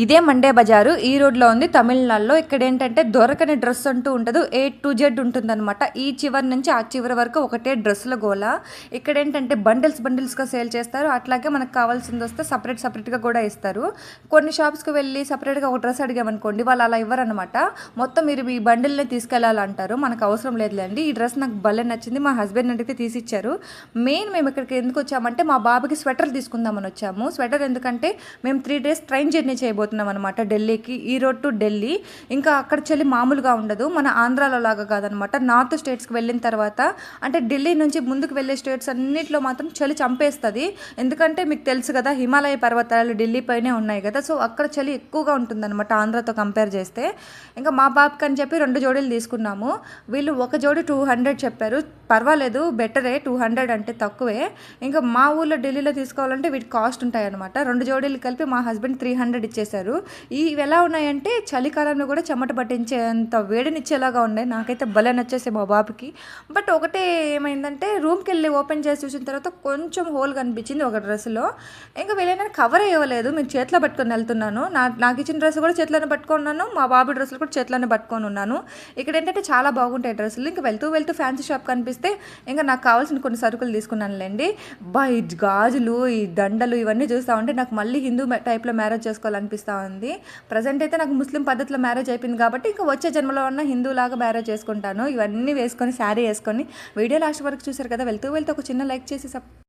ఇదే మండే బజారు. ఈ రోడ్లో ఉంది. తమిళనాడులో ఇక్కడ ఏంటంటే దొరకని డ్రెస్ అంటూ ఉండదు ఏ టు జెడ్ ఉంటుందన్నమాట. ఈ చివరి నుంచి ఆ చివరి వరకు ఒకటే డ్రెస్సుల గోల. ఇక్కడ ఏంటంటే బండిల్స్ బండిల్స్గా సేల్ చేస్తారు. అట్లాగే మనకు కావాల్సింది వస్తే సపరేట్ సపరేట్గా కూడా ఇస్తారు. కొన్ని షాప్స్కి వెళ్ళి సపరేట్గా ఒక డ్రెస్ అడిగామనుకోండి వాళ్ళు అలా ఇవ్వరనమాట మొత్తం మీరు మీ బండిల్ని తీసుకెళ్ళాలంటారు మనకు అవసరం లేదులేండి. ఈ డ్రెస్ నాకు భలే నచ్చింది. మా హస్బెండ్ అడిగితే తీసిచ్చారు. మెయిన్ మేము ఇక్కడికి ఎందుకు వచ్చామంటే మా బాబుకి స్వెటర్ తీసుకుందామని వచ్చాము. స్వెటర్ ఎందుకంటే మేము త్రీ డేస్ ట్రైన్ జర్నీ చేయబోతున్నాం. అనమాట ఢిల్లీకి. ఈ రోడ్ టు ఢిల్లీ. ఇంకా అక్కడ చలి మామూలుగా ఉండదు. మన ఆంధ్రాలో లాగా కాదనమాట నార్త్ స్టేట్స్కి వెళ్ళిన తర్వాత అంటే ఢిల్లీ నుంచి ముందుకు వెళ్ళే స్టేట్స్ అన్నింటిలో మాత్రం చలి చంపేస్తుంది. ఎందుకంటే మీకు తెలుసు కదా హిమాలయ పర్వతాలు ఢిల్లీ పైనే ఉన్నాయి కదా. సో అక్కడ చలి ఎక్కువగా ఉంటుందన్నమాట ఆంధ్రాతో కంపేర్ చేస్తే. ఇంకా మా బాబుకి అని చెప్పి రెండు జోడీలు తీసుకున్నాము. వీళ్ళు ఒక జోడి టూ హండ్రెడ్ చెప్పారు. పర్వాలేదు బెటరే టూ హండ్రెడ్ అంటే తక్కువే. ఇంకా మా ఊళ్ళో ఢిల్లీలో తీసుకోవాలంటే వీటి కాస్ట్ ఉంటాయి అనమాట రెండు జోడీలు కలిపి మా హస్బెండ్ త్రీ హండ్రెడ్ చేశారు. ఇవి ఎలా ఉన్నాయంటే చలికాలంలో కూడా చెమట పట్టించేంత వేడినిచ్చేలాగా ఉన్నాయి. నాకైతే భలే నచ్చేసాయి మా బాబుకి. బట్ ఒకటే ఏమైందంటే రూమ్కి వెళ్ళి ఓపెన్ చేసి చూసిన తర్వాత కొంచెం హోల్ కనిపించింది ఒక డ్రెస్లో. ఇంకా వెళ్ళిన కవర్ ఇవ్వలేదు. మేము చేతిలో పట్టుకొని వెళ్తున్నాను. నా నాకు ఇచ్చిన డ్రెస్ కూడా చేతిలోనే పట్టుకున్నాను మా బాబు డ్రెస్సులు కూడా చేతిలోనే పట్టుకొని ఉన్నాను. ఇక్కడ ఏంటంటే చాలా బాగుంటాయి డ్రెస్సులు ఇంకా వెళ్తూ వెళ్తూ ఫ్యాన్సీ షాప్ కనిపిస్తే ఇంకా నాకు కావాల్సిన కొన్ని సరుకులు తీసుకున్నానులేండి. బా ఈ గాజులు ఈ దండలు ఇవన్నీ చూస్తూ ఉంటే నాకు మళ్ళీ హిందూ టైప్లో మ్యారేజ్ చేసుకోవాలనిపిస్తూ ఉంది. ప్రజెంట్ అయితే నాకు ముస్లిం పద్ధతిలో మ్యారేజ్ అయిపోయింది కాబట్టి ఇంకా వచ్చే జన్మలో ఉన్న హిందూలాగా మ్యారేజ్ చేసుకుంటాను. ఇవన్నీ వేసుకొని శారీ వేసుకొని వీడియో లాస్ట్ వరకు చూసారు కదా వెళ్తూ వెళ్తూ ఒక చిన్న లైక్ చేసి సబ్